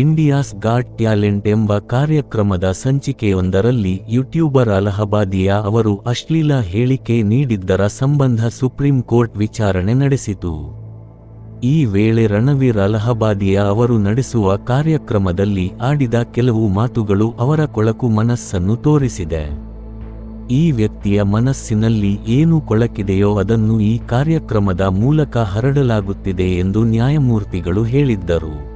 India's got talent ಎಂಬ ಕಾರ್ಯಕ್ರಮದ ಸಂಚಿಕೆಯೊಂದರಲ್ಲಿ YouTuber ಅಲಹಬಾದಿಯಾ ಅವರು ಅಶ್ಲೀಲ ಹೇಳಿಕೆ ನೀಡಿದ್ದರ ಸಂಬಂಧ ಸುಪ್ರೀಂ ಕೋರ್ಟ್ ವಿಚಾರಣೆ ನಡೆಸಿತು. ಈ ವೇಳೆ ರಣವೀರ್ ಅಲಹಬಾದಿಯಾ ಅವರು ನಡೆಸುವ ಕಾರ್ಯಕ್ರಮದಲ್ಲಿ ಆಡಿದ ಕೆಲವು ಮಾತುಗಳು ಅವರ ಕೊಳಕು ಮನಸ್ಸನ್ನು ತೋರಿಸಿದೆ. ಈ ವ್ಯಕ್ತಿಯ ಮನಸ್ಸಿನಲ್ಲಿ ಏನು ಕೊಳಕಿದೆಯೋ ಅದನ್ನು ಈ ಕಾರ್ಯಕ್ರಮದ ಮೂಲಕ ಹರಡಲಾಗುತ್ತಿದೆ ಎಂದು ನ್ಯಾಯಮೂರ್ತಿಗಳು ಹೇಳಿದ್ದರು.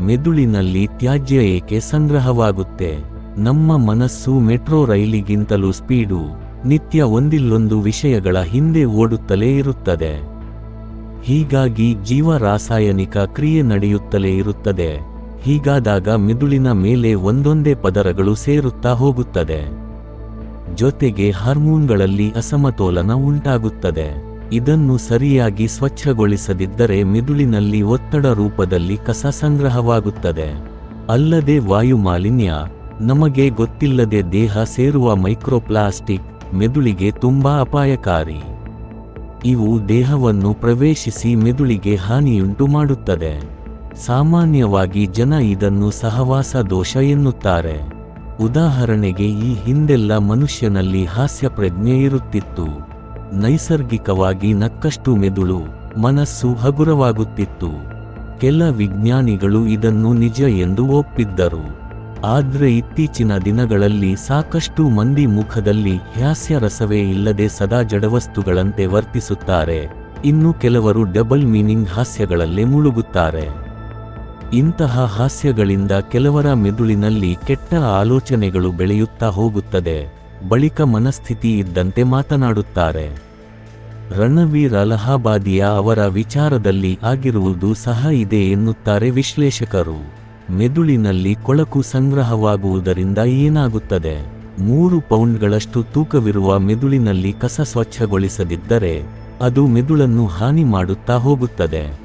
ಮೆದುಳಿನಲ್ಲಿ ತ್ಯಾಜ್ಯ ಏಕೆ ಸಂಗ್ರಹವಾಗುತ್ತೆ? ನಮ್ಮ ಮನಸ್ಸು ಮೆಟ್ರೋ ರೈಲಿಗಿಂತಲೂ ಸ್ಪೀಡು, ನಿತ್ಯ ಒಂದಿಲ್ಲೊಂದು ವಿಷಯಗಳ ಹಿಂದೆ ಓಡುತ್ತಲೇ ಇರುತ್ತದೆ. ಹೀಗಾಗಿ ಜೀವ ರಾಸಾಯನಿಕ ಕ್ರಿಯೆ ನಡೆಯುತ್ತಲೇ ಇರುತ್ತದೆ. ಹೀಗಾದಾಗ ಮೆದುಳಿನ ಮೇಲೆ ಒಂದೊಂದೇ ಪದರಗಳು ಸೇರುತ್ತಾ ಹೋಗುತ್ತದೆ. ಜೊತೆಗೆ ಹಾರ್ಮೋನ್ಗಳಲ್ಲಿ ಅಸಮತೋಲನ ಉಂಟಾಗುತ್ತದೆ. ಇದನ್ನು ಸರಿಯಾಗಿ ಸ್ವಚ್ಛಗೊಳಿಸದಿದ್ದರೆ ಮಿದುಳಿನಲ್ಲಿ ಒತ್ತಡ ರೂಪದಲ್ಲಿ ಕಸ ಸಂಗ್ರಹವಾಗುತ್ತದೆ. ಅಲ್ಲದೆ ವಾಯುಮಾಲಿನ್ಯ ನಮಗೆ ಗೊತ್ತಿಲ್ಲದೆ ದೇಹ ಸೇರುವ ಮೈಕ್ರೋಪ್ಲಾಸ್ಟಿಕ್ ಮೆದುಳಿಗೆ ತುಂಬಾ ಅಪಾಯಕಾರಿ. ಇವು ದೇಹವನ್ನು ಪ್ರವೇಶಿಸಿ ಮೆದುಳಿಗೆ ಹಾನಿಯುಂಟು ಮಾಡುತ್ತದೆ. ಸಾಮಾನ್ಯವಾಗಿ ಜನ ಇದನ್ನು ಸಹವಾಸ ದೋಷ ಎನ್ನುತ್ತಾರೆ. ಉದಾಹರಣೆಗೆ ಈ ಹಿಂದೆಲ್ಲ ಮನುಷ್ಯನಲ್ಲಿ ಹಾಸ್ಯ ಪ್ರಜ್ಞೆ ಇರುತ್ತಿತ್ತು. ನೈಸರ್ಗಿಕವಾಗಿ ನಕ್ಕಷ್ಟು ಮೆದುಳು, ಮನಸ್ಸು ಹಗುರವಾಗುತ್ತಿತ್ತು. ಕೆಲ ವಿಜ್ಞಾನಿಗಳು ಇದನ್ನು ನಿಜ ಎಂದು ಒಪ್ಪಿದ್ದರು. ಆದ್ರೆ ಇತ್ತೀಚಿನ ದಿನಗಳಲ್ಲಿ ಸಾಕಷ್ಟು ಮಂದಿ ಮುಖದಲ್ಲಿ ಹಾಸ್ಯ ರಸವೇ ಇಲ್ಲದೆ ಸದಾ ಜಡವಸ್ತುಗಳಂತೆ ವರ್ತಿಸುತ್ತಾರೆ. ಇನ್ನು ಕೆಲವರು ಡಬಲ್ ಮೀನಿಂಗ್ ಹಾಸ್ಯಗಳಲ್ಲೇ ಮುಳುಗುತ್ತಾರೆ. ಇಂತಹ ಹಾಸ್ಯಗಳಿಂದ ಕೆಲವರ ಮೆದುಳಿನಲ್ಲಿ ಕೆಟ್ಟ ಆಲೋಚನೆಗಳು ಬೆಳೆಯುತ್ತಾ ಹೋಗುತ್ತದೆ. ಬಳಿಕ ಮನಸ್ಥಿತಿ ಇದ್ದಂತೆ ಮಾತನಾಡುತ್ತಾರೆ. ರಣವೀರ್ ಅಲಹಾಬಾದಿಯಾ ಅವರ ವಿಚಾರದಲ್ಲಿ ಆಗಿರುವುದು ಸಹ ಇದೆ ಎನ್ನುತ್ತಾರೆ ವಿಶ್ಲೇಷಕರು. ಮೆದುಳಿನಲ್ಲಿ ಕೊಳಕು ಸಂಗ್ರಹವಾಗುವುದರಿಂದ ಏನಾಗುತ್ತದೆ? ಮೂರು ಪೌಂಡ್ಗಳಷ್ಟು ತೂಕವಿರುವ ಮೆದುಳಿನಲ್ಲಿ ಕಸ ಸ್ವಚ್ಛಗೊಳಿಸದಿದ್ದರೆ ಅದು ಮೆದುಳನ್ನು ಹಾನಿ ಮಾಡುತ್ತಾ ಹೋಗುತ್ತದೆ.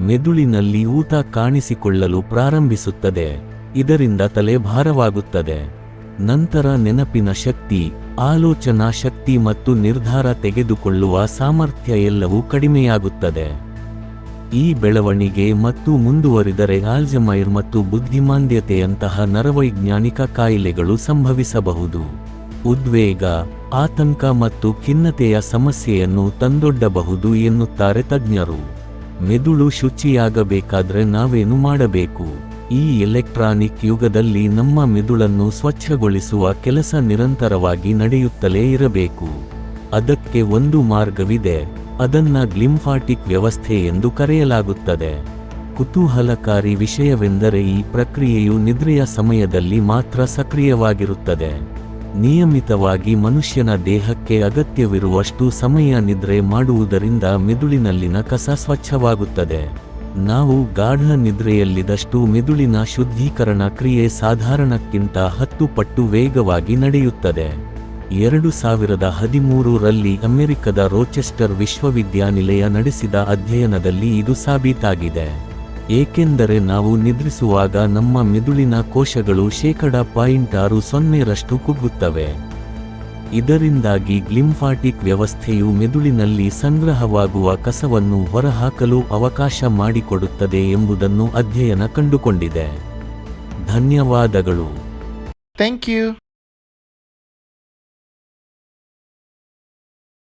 ಮೆದುಳಿನಲ್ಲಿ ಊತ ಕಾಣಿಸಿಕೊಳ್ಳಲು ಪ್ರಾರಂಭಿಸುತ್ತದೆ. ಇದರಿಂದ ತಲೆ ಭಾರವಾಗುತ್ತದೆ. ನಂತರ ನೆನಪಿನ ಶಕ್ತಿ, ಆಲೋಚನಾ ಶಕ್ತಿ ಮತ್ತು ನಿರ್ಧಾರ ತೆಗೆದುಕೊಳ್ಳುವ ಸಾಮರ್ಥ್ಯ ಎಲ್ಲವೂ ಕಡಿಮೆಯಾಗುತ್ತದೆ. ಈ ಬೆಳವಣಿಗೆ ಮತ್ತು ಮುಂದುವರಿದರೆ ಆಲ್ಜಮೈರ್ ಮತ್ತು ಬುದ್ಧಿಮಾಂದ್ಯತೆಯಂತಹ ನರವೈಜ್ಞಾನಿಕ ಕಾಯಿಲೆಗಳು ಸಂಭವಿಸಬಹುದು. ಉದ್ವೇಗ, ಆತಂಕ ಮತ್ತು ಖಿನ್ನತೆಯ ಸಮಸ್ಯೆಯನ್ನು ತಂದೊಡ್ಡಬಹುದು ಎನ್ನುತ್ತಾರೆ ತಜ್ಞರು. ಮೆದುಳು ಶುಚಿಯಾಗಬೇಕಾದ್ರೆ ನಾವೇನು ಮಾಡಬೇಕು? ಈ ಎಲೆಕ್ಟ್ರಾನಿಕ್ ಯುಗದಲ್ಲಿ ನಮ್ಮ ಮೆದುಳನ್ನು ಸ್ವಚ್ಛಗೊಳಿಸುವ ಕೆಲಸ ನಿರಂತರವಾಗಿ ನಡೆಯುತ್ತಲೇ ಇರಬೇಕು. ಅದಕ್ಕೆ ಒಂದು ಮಾರ್ಗವಿದೆ, ಅದನ್ನ ಗ್ಲಿಂಫಾಟಿಕ್ ವ್ಯವಸ್ಥೆ ಎಂದು ಕರೆಯಲಾಗುತ್ತದೆ. ಕುತೂಹಲಕಾರಿ ವಿಷಯವೆಂದರೆ ಈ ಪ್ರಕ್ರಿಯೆಯು ನಿದ್ರೆಯ ಸಮಯದಲ್ಲಿ ಮಾತ್ರ ಸಕ್ರಿಯವಾಗಿರುತ್ತದೆ. ನಿಯಮಿತವಾಗಿ ಮನುಷ್ಯನ ದೇಹಕ್ಕೆ ಅಗತ್ಯವಿರುವಷ್ಟು ಸಮಯ ನಿದ್ರೆ ಮಾಡುವುದರಿಂದ ಮೆದುಳಿನಲ್ಲಿನ ಕಸ ಸ್ವಚ್ಛವಾಗುತ್ತದೆ. ನಾವು ಗಾಢ ನಿದ್ರೆಯಲ್ಲಿದಷ್ಟು ಮೆದುಳಿನ ಶುದ್ಧೀಕರಣ ಕ್ರಿಯೆ ಸಾಧಾರಣಕ್ಕಿಂತ ಹತ್ತು ಪಟ್ಟು ವೇಗವಾಗಿ ನಡೆಯುತ್ತದೆ. ಎರಡು ಸಾವಿರದ ಹದಿಮೂರರಲ್ಲಿ ಅಮೆರಿಕದ ರೋಚೆಸ್ಟರ್ ವಿಶ್ವವಿದ್ಯಾನಿಲಯ ನಡೆಸಿದ ಅಧ್ಯಯನದಲ್ಲಿ ಇದು ಸಾಬೀತಾಗಿದೆ. ಏಕೆಂದರೆ ನಾವು ನಿದ್ರಿಸುವಾಗ ನಮ್ಮ ಮೆದುಳಿನ ಕೋಶಗಳು ಶೇಕಡ ಪಾಯಿಂಟ್ ಆರು ಸೊನ್ನೆರಷ್ಟು ಕುಗ್ಗುತ್ತವೆ. ಇದರಿಂದಾಗಿ ಗ್ಲಿಂಫಾಟಿಕ್ ವ್ಯವಸ್ಥೆಯು ಮೆದುಳಿನಲ್ಲಿ ಸಂಗ್ರಹವಾಗುವ ಕಸವನ್ನು ಹೊರಹಾಕಲು ಅವಕಾಶ ಮಾಡಿಕೊಡುತ್ತದೆ ಎಂಬುದನ್ನು ಅಧ್ಯಯನ ಕಂಡುಕೊಂಡಿದೆ ಧನ್ಯವಾದಗಳು ಥ್ಯಾಂಕ್ you.